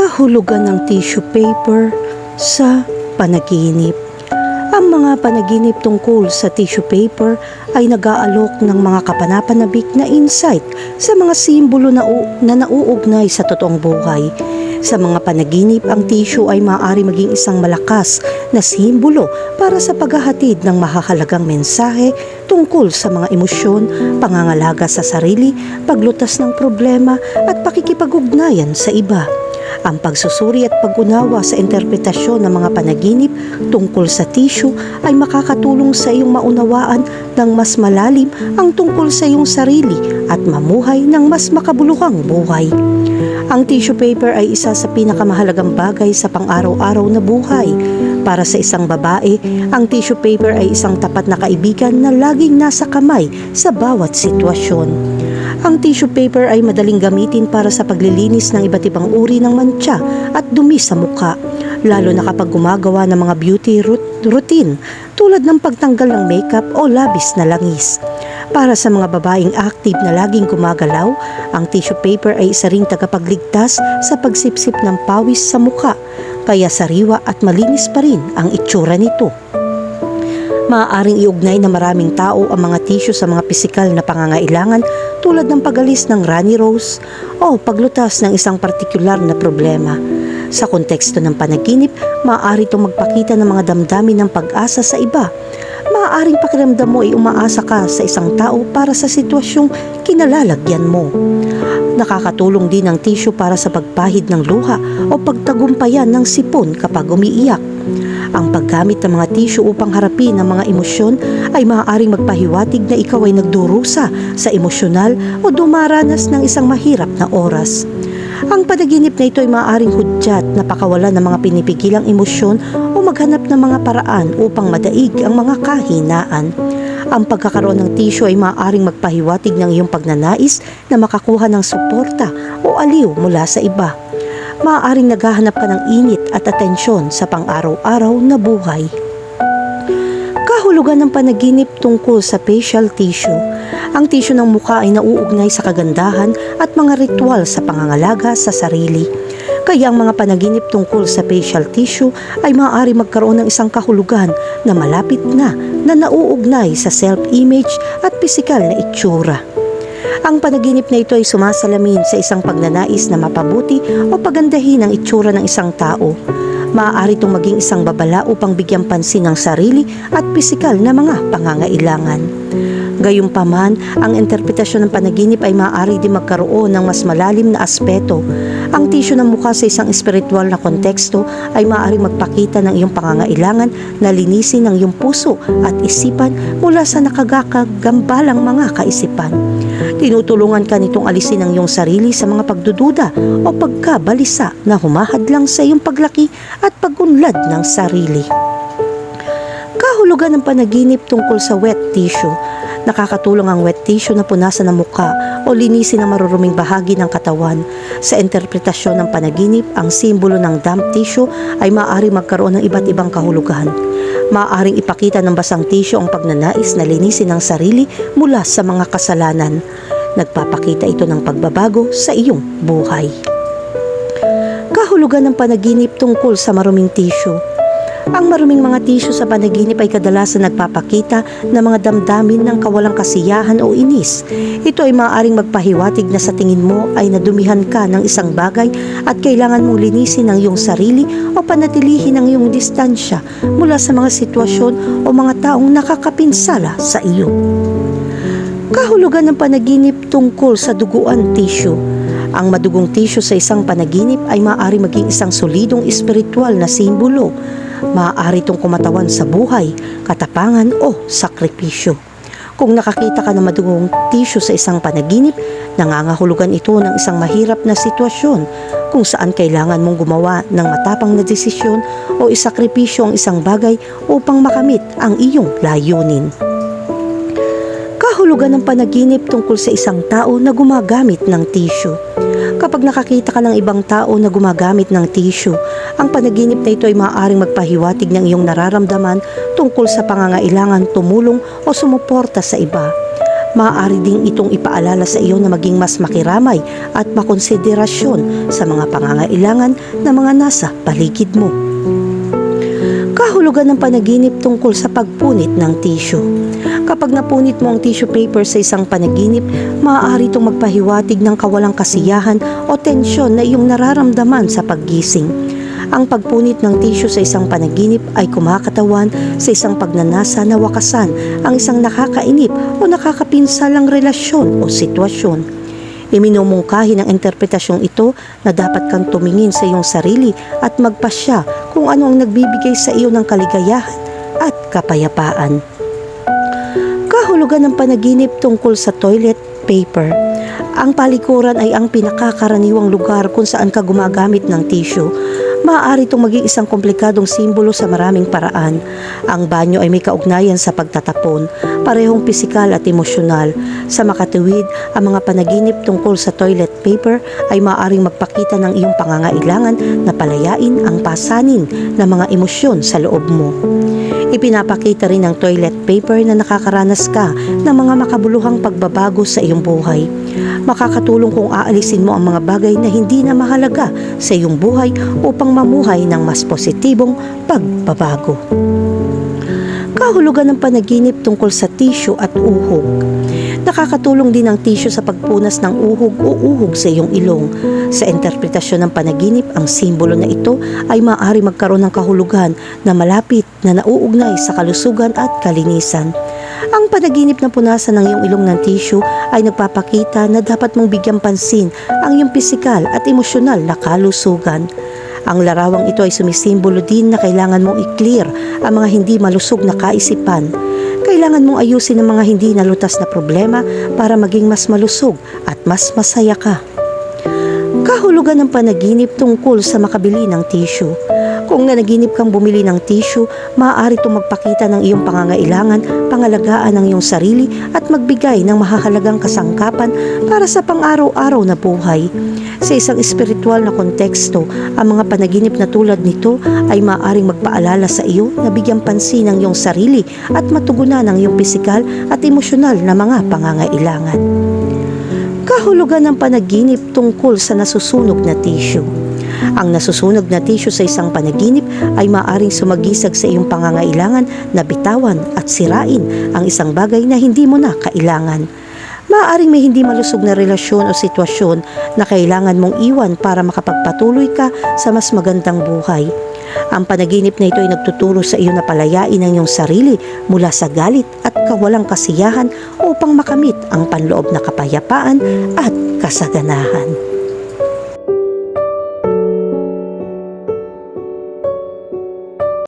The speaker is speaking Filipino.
kahulugan ng tissue paper sa panaginip. Ang mga panaginip tungkol sa tissue paper ay nag-aalok ng mga kapanapanabik na insight sa mga simbolo na, na nauugnay sa totoong buhay. Sa mga panaginip, ang tissue ay maaari maging isang malakas na simbolo para sa paghahatid ng mahahalagang mensahe tungkol sa mga emosyon, pangangalaga sa sarili, paglutas ng problema at pakikipag-ugnayan sa iba. Ang pagsusuri at pag-unawa sa interpretasyon ng mga panaginip tungkol sa tissue ay makakatulong sa iyong maunawaan ng mas malalim ang tungkol sa iyong sarili at mamuhay ng mas makabuluhang buhay. Ang tissue paper ay isa sa pinakamahalagang bagay sa pang-araw-araw na buhay. Para sa isang babae, ang tissue paper ay isang tapat na kaibigan na laging nasa kamay sa bawat sitwasyon. Ang tissue paper ay madaling gamitin para sa paglilinis ng iba't ibang uri ng mantsa at dumi sa muka, lalo na kapag gumagawa ng mga beauty routine tulad ng pagtanggal ng makeup o labis na langis. Para sa mga babaeng active na laging gumagalaw, ang tissue paper ay isa ring tagapagligtas sa pagsipsip ng pawis sa muka, kaya sariwa at malinis pa rin ang itsura nito. Maaaring iugnay na maraming tao ang mga tissue sa mga pisikal na pangangailangan tulad ng pagalis ng runny nose o paglutas ng isang partikular na problema. Sa konteksto ng panaginip, maaari itong magpakita ng mga damdamin ng pag-asa sa iba. Maaaring pakiramdam mo ay umaasa ka sa isang tao para sa sitwasyong kinalalagyan mo. Nakakatulong din ang tissue para sa pagpahid ng luha o pagtagumpayan ng sipon kapag umiiyak. Ang paggamit ng mga tissue upang harapin ang mga emosyon ay maaaring magpahiwatig na ikaw ay nagdurusa sa emosyonal o dumaranas ng isang mahirap na oras. Ang panaginip na ito ay maaaring hudyat na pakawalan ng mga pinipigilang emosyon o maghanap ng mga paraan upang madaig ang mga kahinaan. Ang pagkakaroon ng tissue ay maaaring magpahiwatig ng iyong pagnanais na makakuha ng suporta o aliw mula sa iba maaaring naghahanap ka ng init at atensyon sa pang-araw-araw na buhay. Kahulugan ng panaginip tungkol sa facial tissue. Ang tissue ng mukha ay nauugnay sa kagandahan at mga ritual sa pangangalaga sa sarili. Kaya ang mga panaginip tungkol sa facial tissue ay maaari magkaroon ng isang kahulugan na malapit na na nauugnay sa self-image at pisikal na itsura. Ang panaginip na ito ay sumasalamin sa isang pagnanais na mapabuti o pagandahin ang itsura ng isang tao. Maaari itong maging isang babala upang bigyan pansin ang sarili at pisikal na mga pangangailangan. Gayunpaman, ang interpretasyon ng panaginip ay maaari din magkaroon ng mas malalim na aspeto. Ang tissue ng mukha sa isang espiritual na konteksto ay maaari magpakita ng iyong pangangailangan na linisin ang iyong puso at isipan mula sa nakagakagambalang mga kaisipan. Tinutulungan ka nitong alisin ang iyong sarili sa mga pagdududa o pagkabalisa na humahadlang sa iyong paglaki at pagunlad ng sarili. Kahulugan ng panaginip tungkol sa wet tissue. Nakakatulong ang wet tissue na punasan ng muka o linisin ang maruruming bahagi ng katawan. Sa interpretasyon ng panaginip, ang simbolo ng damp tissue ay maaari magkaroon ng iba't ibang kahulugan. Maaaring ipakita ng basang tissue ang pagnanais na linisin ang sarili mula sa mga kasalanan. Nagpapakita ito ng pagbabago sa iyong buhay. Kahulugan ng panaginip tungkol sa maruming tissue. Ang maruming mga tissue sa panaginip ay kadalasan nagpapakita ng mga damdamin ng kawalang kasiyahan o inis. Ito ay maaaring magpahiwatig na sa tingin mo ay nadumihan ka ng isang bagay at kailangan mong linisin ang iyong sarili o panatilihin ang iyong distansya mula sa mga sitwasyon o mga taong nakakapinsala sa iyo. Kahulugan ng panaginip tungkol sa duguan tissue. Ang madugong tissue sa isang panaginip ay maaari maging isang solidong espiritual na simbolo. Maaari itong kumatawan sa buhay, katapangan o sakripisyo. Kung nakakita ka ng madugong tissue sa isang panaginip, nangangahulugan ito ng isang mahirap na sitwasyon kung saan kailangan mong gumawa ng matapang na desisyon o isakripisyo ang isang bagay upang makamit ang iyong layunin kahulugan ng panaginip tungkol sa isang tao na gumagamit ng tissue. Kapag nakakita ka ng ibang tao na gumagamit ng tissue, ang panaginip na ito ay maaaring magpahiwatig ng iyong nararamdaman tungkol sa pangangailangan tumulong o sumuporta sa iba. Maaari ding itong ipaalala sa iyo na maging mas makiramay at makonsiderasyon sa mga pangangailangan ng mga nasa paligid mo. Kahulugan ng panaginip tungkol sa pagpunit ng tissue. Kapag napunit mo ang tissue paper sa isang panaginip, maaari itong magpahiwatig ng kawalang kasiyahan o tensyon na iyong nararamdaman sa paggising. Ang pagpunit ng tissue sa isang panaginip ay kumakatawan sa isang pagnanasa na wakasan ang isang nakakainip o nakakapinsalang relasyon o sitwasyon. Iminumungkahi ng interpretasyong ito na dapat kang tumingin sa iyong sarili at magpasya kung ano ang nagbibigay sa iyo ng kaligayahan at kapayapaan. Kahulugan ng panaginip tungkol sa toilet paper. Ang palikuran ay ang pinakakaraniwang lugar kung saan ka gumagamit ng tissue. Maaari itong maging isang komplikadong simbolo sa maraming paraan. Ang banyo ay may kaugnayan sa pagtatapon, parehong pisikal at emosyonal. Sa makatuwid, ang mga panaginip tungkol sa toilet paper ay maaaring magpakita ng iyong pangangailangan na palayain ang pasanin ng mga emosyon sa loob mo. Ipinapakita rin ng toilet paper na nakakaranas ka ng mga makabuluhang pagbabago sa iyong buhay. Makakatulong kung aalisin mo ang mga bagay na hindi na mahalaga sa iyong buhay upang mamuhay ng mas positibong pagbabago. Kahulugan ng panaginip tungkol sa tissue at uhog. Nakakatulong din ang tissue sa pagpunas ng uhog o uhog sa iyong ilong. Sa interpretasyon ng panaginip, ang simbolo na ito ay maaari magkaroon ng kahulugan na malapit na nauugnay sa kalusugan at kalinisan. Ang panaginip na punasan ng iyong ilong ng tissue ay nagpapakita na dapat mong bigyang pansin ang iyong pisikal at emosyonal na kalusugan. Ang larawang ito ay sumisimbolo din na kailangan mong i-clear ang mga hindi malusog na kaisipan. Kailangan mong ayusin ang mga hindi nalutas na problema para maging mas malusog at mas masaya ka. Kahulugan ng panaginip tungkol sa makabili ng tissue. Kung nanaginip kang bumili ng tissue, maaari itong magpakita ng iyong pangangailangan, pangalagaan ng iyong sarili at magbigay ng mahahalagang kasangkapan para sa pang-araw-araw na buhay. Sa isang espiritual na konteksto, ang mga panaginip na tulad nito ay maaaring magpaalala sa iyo na bigyan pansin ang iyong sarili at matugunan ang iyong pisikal at emosyonal na mga pangangailangan. Kahulugan ng panaginip tungkol sa nasusunog na tissue. Ang nasusunog na tissue sa isang panaginip ay maaring sumagisag sa iyong pangangailangan na bitawan at sirain ang isang bagay na hindi mo na kailangan. Maaaring may hindi malusog na relasyon o sitwasyon na kailangan mong iwan para makapagpatuloy ka sa mas magandang buhay. Ang panaginip na ito ay nagtuturo sa iyo na palayain ang iyong sarili mula sa galit at kawalang kasiyahan upang makamit ang panloob na kapayapaan at kasaganahan.